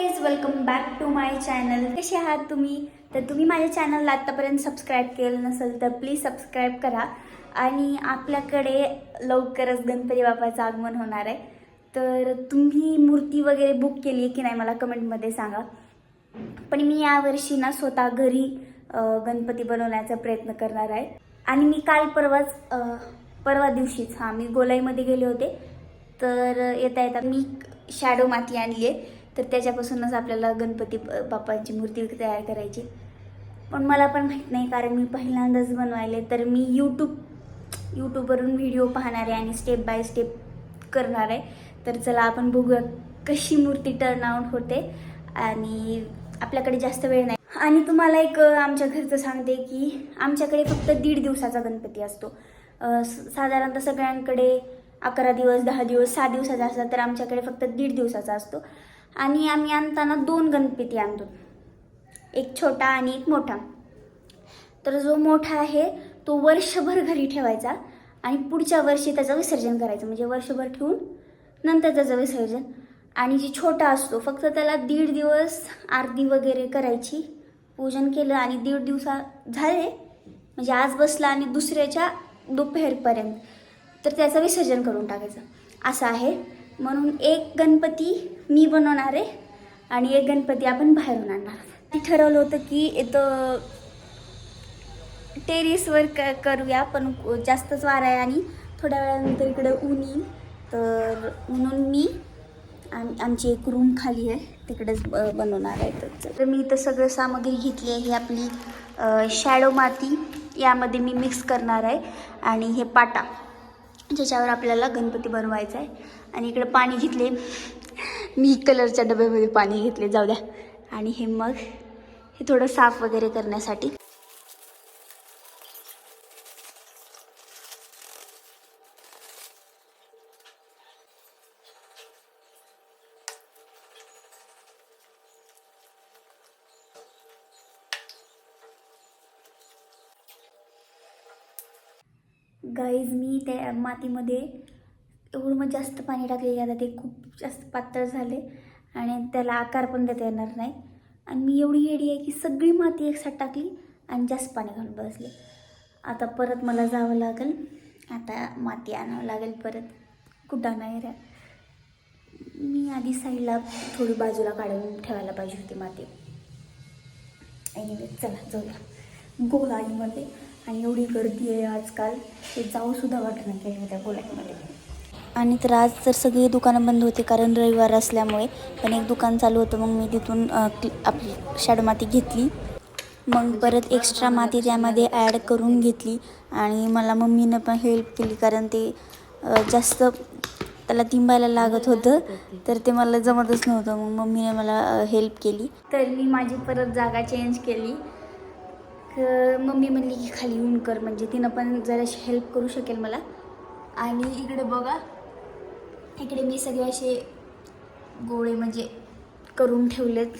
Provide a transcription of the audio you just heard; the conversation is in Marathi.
Guys welcome back to my channel कसे आहात तुम्ही? तर तुम्ही माझ्या चॅनलला आत्तापर्यंत सबस्क्राईब केलं नसेल तर प्लीज सबस्क्राईब करा. आणि आपल्याकडे लवकरच गणपती बाप्पाचं आगमन होणार आहे. तर तुम्ही मूर्ती वगैरे बुक केली आहे की नाही मला कमेंटमध्ये सांगा. पण मी यावर्षी ना स्वतः घरी गणपती बनवण्याचा प्रयत्न करणार आहे. आणि मी काल परवाच परवा दिवशीच हां मी गोलाईमध्ये गेले होते. तर येता येता मी शॅडो माती आणली आहे. तर त्याच्यापासूनच आपल्याला गणपती बाप्पांची मूर्ती तयार करायची. पण मला पण माहीत नाही कारण मी पहिल्यांदाच बनवायले. तर मी यूट्यूब यूट्यूबवरून व्हिडिओ पाहणार आहे आणि स्टेप बाय स्टेप करणार आहे. तर चला आपण बघूया कशी मूर्ती टर्न आउट होते. आणि आपल्याकडे जास्त वेळ नाही. आणि तुम्हाला एक आमच्या घरचं सांगते की आमच्याकडे फक्त दीड दिवसाचा गणपती असतो. साधारणतः सगळ्यांकडे अकरा दिवस दहा दिवस सहा दिवसाचा असला तर आमच्याकडे फक्त दीड दिवसाचा असतो. आणि आम्ही आणताना दोन गणपती आणतो. एक छोटा आणि एक मोठा. तर जो मोठा आहे तो वर्षभर घरी ठेवायचा आणि पुढच्या वर्षी त्याचं विसर्जन करायचं. म्हणजे वर्षभर ठेवून नंतर त्याचं विसर्जन. आणि जी छोटा असतो फक्त त्याला दीड दिवस आरती वगैरे करायची पूजन केलं आणि दीड दिवसा झाले म्हणजे आज बसला आणि दुसऱ्याच्या दुपारपर्यंत तर त्याचं विसर्जन करून टाकायचं. असं आहे. म्हणून एक गणपती मी बनवणार आहे आणि एक गणपती आपण बाहेरून आणणार ठरवलं होतं की इथं टेरिसवर क करूया पण जास्तच वारा आहे आणि थोड्या वेळानंतर इकडे ऊन येईल. तर म्हणून मी आम आमची एक रूम खाली आहे. तिकडेच ब बनवणार आहे तर मी इथं सगळं सामग्री घेतली आहे. ही आपली शॅडो माती. यामध्ये मी मिक्स करणार आहे. आणि हे पाटा. ज्याच्यावर आपल्याला गणपती बनवायचा आहे. आणि इकडे पाणी घेतले. मी कलरच्या डब्यामध्ये पाणी घेतले. जाऊ द्या. आणि हे मग हे थोडं साफ वगैरे करण्यासाठी गाईज मी त्या मातीमध्ये एवढं मग जास्त पाणी टाकले की आता ते खूप जास्त पातळ झाले आणि त्याला आकार पण देता येणार नाही. आणि मी एवढी येडी आहे की सगळी माती एकसाथ टाकली आणि जास्त पाणी घालून बसले. आता परत मला जावं लागेल. आता माती आणावं लागेल परत. कुठं नाही रे? मी आधी साईडला थोडी बाजूला काढून ठेवायला पाहिजे होती माती. एनिवे चला जाऊया. गोलाईमध्ये आणि एवढी गर्दी आहे आजकाल. ते जाऊसुद्धा वाटत नाही काही त्या गोलाईमध्ये आणि तर आज तर सगळी दुकानं बंद होती कारण रविवार असल्यामुळे पण एक दुकान चालू होतं मग मी तिथून क्ल- आपली शॅडो माती घेतली. मग परत एक्स्ट्रा माती त्यामध्ये ॲड करून घेतली आणि मला मम्मीनं पण हेल्प केली कारण ते जास्त त्याला तिंबायला लागत होतं तर ते मला जमतच नव्हतं. मग मम्मीने मला हेल्प केली. तर मी माझी परत जागा चेंज केली. तर मम्मी म्हणली की खाली येऊन कर म्हणजे तिनं पण जराशी हेल्प करू शकेल मला. आणि इकडे बघा इकडे मी सगळे असे गोळे म्हणजे करून ठेवलेत.